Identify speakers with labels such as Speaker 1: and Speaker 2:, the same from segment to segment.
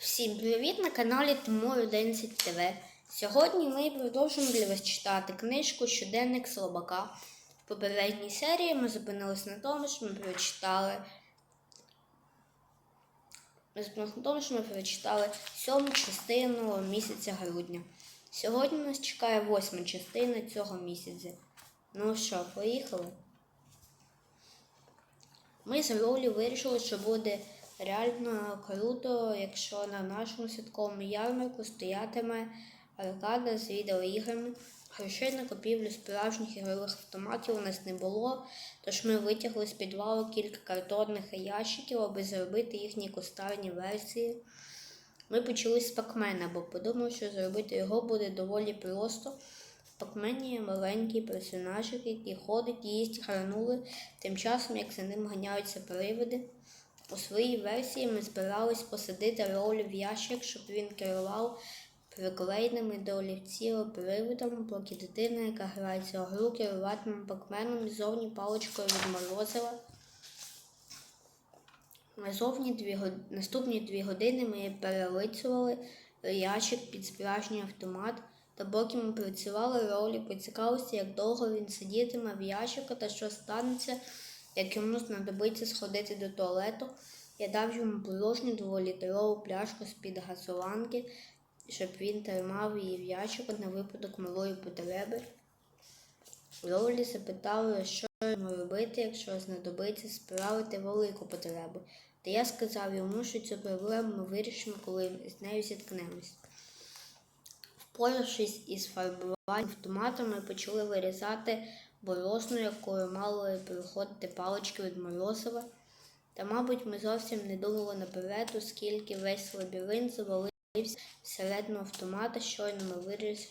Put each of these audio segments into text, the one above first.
Speaker 1: Всім привіт на каналі Тимур 11 ТВ. Сьогодні ми продовжуємо для вас читати книжку Щоденник Слабака. В попередній серії ми зупинилися на тому, що ми прочитали. Ми зупинилися на тому, що ми прочитали сьому частину місяця грудня. Сьогодні нас чекає восьма частина цього місяця. Ну що, поїхали? Ми з Ролі вирішили, що буде реально круто, якщо на нашому святковому ярмарку стоятиме аркада з відеоіграми. Грошей на купівлю справжніх ігрових автоматів у нас не було, тож ми витягли з підвалу кілька картонних ящиків, аби зробити їхні кустарні версії. Ми почали з пакмена, бо подумали, що зробити його буде доволі просто. В пакмені є маленький персонажик, який ходить, їсть гранули, тим часом як за ним ганяються привиди. У своїй версії ми збирались посадити роль в ящик, щоб він керував приклеєними до олівців привидами, поки дитина, яка грається у гру, керуватиме пакменом ззовні паличкою від морозива. Назовні дві. Наступні дві години ми перелицювали ящик під справжній автомат, та поки ми працювали, ролі поцікавився, як довго він сидітиме в ящику та що станеться, як йому знадобиться сходити до туалету. Я дав йому порожню дволітрову пляшку з-під газованки, щоб він тримав її в ящику на випадок малої потреби. Ролі запитали, що йому робити, якщо знадобиться справити велику потребу. Та я сказав йому, що цю проблему ми вирішимо, коли з нею зіткнемось. Впоравшись із фарбуванням автоматом, ми почали вирізати борозну, якою мали проходити палички від морозива. Та, мабуть, ми зовсім не думали наперед, оскільки весь лабіринт завалився всередину автомата, щойно ми виріз...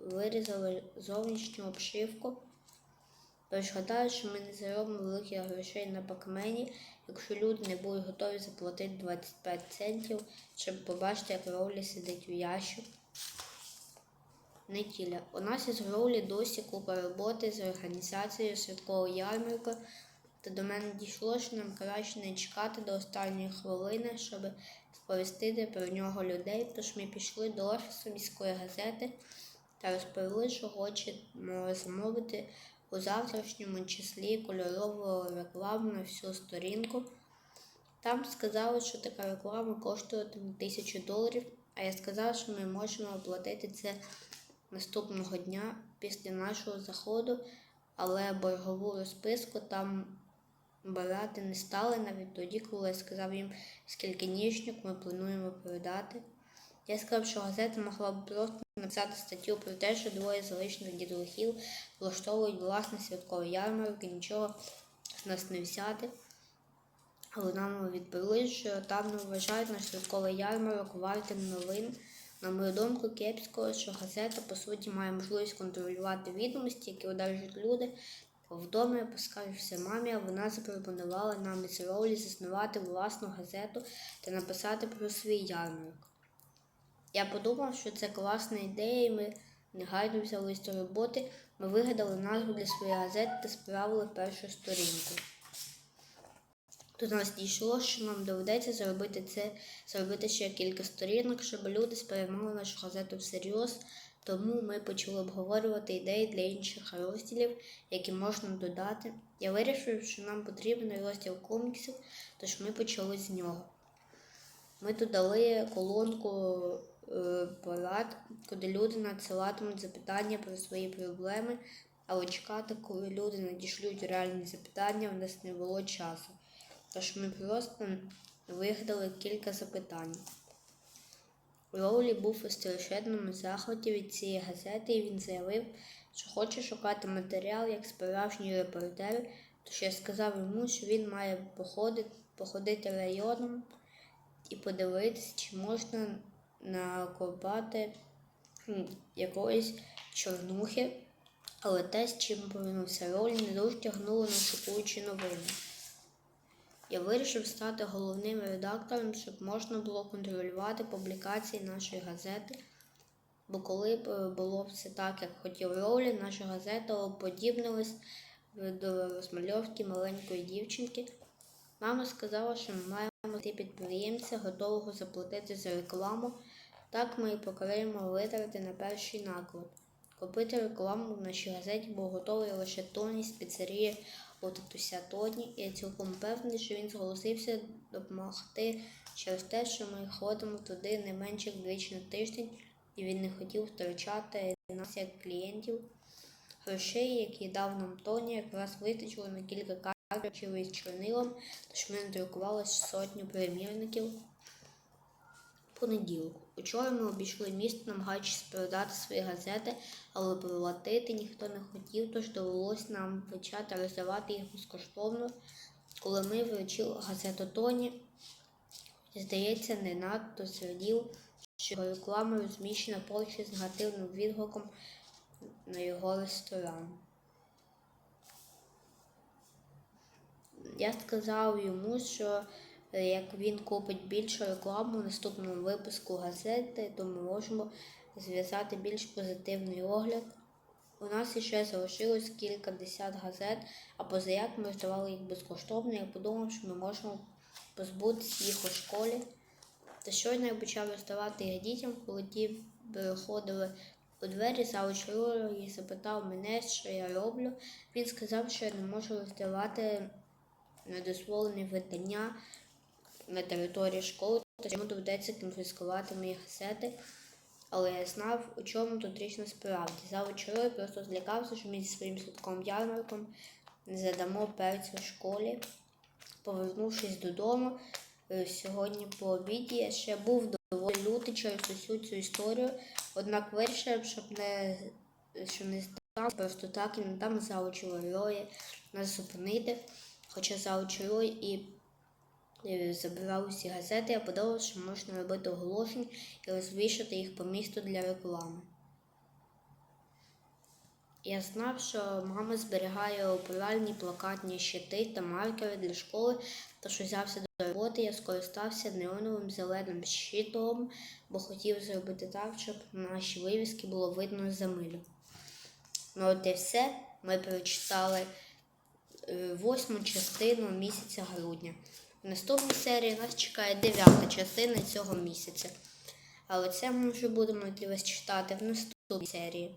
Speaker 1: вирізали зовнішню обшивку. Тож що ми не заробимо великих грошей на пакмені, якщо люди не будуть готові заплатити 25 центів, щоб побачити, як Роулі сидить у ящик. Неділя. У нас із Роулі досі купа роботи з організацією святкового ярмарку, та до мене дійшло, що нам краще не чекати до останньої хвилини, щоб сповістити про нього людей. Тож ми пішли до офісу міської газети та розповіли, що хочемо замовити у завтрашньому числі кольорову рекламу на всю сторінку. Там сказали, що така реклама коштуватиме тисячу доларів, а я сказав, що ми можемо оплатити це наступного дня після нашого заходу, але боргову розписку там брати не стали навіть тоді, коли я сказав їм, скільки ніжньок ми плануємо продати. Я сказав, що газета могла б просто написати статтю про те, що двоє залишних дідухів влаштовують власне святковий ярмарок і нічого з нас не взяти. Але нам відповіли, що там не вважають наш святковий ярмарок вартим новин. На мою думку, кепського, що газета по суті має можливість контролювати відомості, які одержують люди. Вдома я поскаржився мамі, а вона запропонувала нам із ролі заснувати власну газету та написати про свій ярмарок. Я подумав, що це класна ідея, і ми негайно взялись до роботи. Ми вигадали назву для своєї газети та справили першу сторінку. До нас дійшло, що нам доведеться зробити це, зробити ще кілька сторінок, щоб люди сприймали нашу газету всерйоз. Тому ми почали обговорювати ідеї для інших розділів, які можна додати. Я вирішив, що нам потрібен розділ коміксів, тож ми почали з нього. Ми додали колонку е, порад, куди люди надсилатимуть запитання про свої проблеми, але чекати, коли люди надішлють реальні запитання, в нас не було часу. Тож ми просто вигадали кілька запитань. Роулі був у страшенному захваті від цієї газети, і він заявив, що хоче шукати матеріал як справжній репортер, тож я сказав йому, що він має походити, походити районом і подивитися, чи можна накопати якоїсь чорнухи, але те, з чим повернувся Ролі, не дуже тягнуло на шокуючі новини. Я вирішив стати головним редактором, щоб можна було контролювати публікації нашої газети. Бо коли б е, було все так, як хотів Роулі, наша газета уподібнилась до розмальовки маленької дівчинки. Мама сказала, що ми маємо знайти підприємця, готового заплатити за рекламу. Так ми і покриємо витрати на перший наклад. Купити рекламу в нашій газеті був готовий лише Тоні з піцерії у татуся і я цілком певний, що він зголосився допомогти через те, що ми ходимо туди не менше як двічі на тиждень, і він не хотів втрачати нас як клієнтів. Грошей, які дав нам Тоні, якраз вистачило на кілька карточів із чорнилом, тож ми надрукували сотню примірників. Понеділок. Учора ми обійшли місто, намагаючись продати свої газети, але платити ніхто не хотів, тож довелося нам почати роздавати їх безкоштовно. Коли ми вручили газету Тоні, здається, не надто зрадів, що реклама розміщена поруч з негативним відгуком на його ресторан. Я сказав йому, що як він купить більше рекламу в наступному випуску газети, то ми можемо зв'язати більш позитивний огляд. У нас ще залишилось кілька десят газет, а позаяк ми роздавали їх безкоштовно. Я подумав, що ми можемо позбутися їх у школі. Та щойно я почав роздавати їх дітям, коли ті переходили у двері, завуч і запитав мене, що я роблю. Він сказав, що я не можу роздавати недозволені видання на території школи, що йому доведеться конфіскувати мої газети. Але я знав, у чому тут річ насправді. Завуч Рой просто злякався, що ми зі своїм садком ярмарком задамо перцю в школі. Повернувшись додому, е, сьогодні по обіді я ще був доволі лютий через усю цю історію, однак вирішив, щоб не, щоб не став просто так і не там заучу Рої нас зупинити. Хоча заучу і забирав усі газети, я подумав, що можна робити оголошень і розвішати їх по місту для реклами. Я знав, що мама зберігає у плакатні щити та маркери для школи, тож узявся до роботи, я скористався неоновим зеленим щитом, бо хотів зробити так, щоб наші вивіски було видно за милю. Ну от і все. Ми прочитали е, восьму частину місяця грудня. В наступній серії нас чекає дев'ята частина цього місяця. Але це ми вже будемо для вас читати в наступній серії.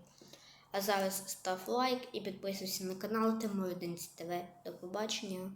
Speaker 1: А зараз став лайк і підписуйся на канал Тимур ТВ. До побачення!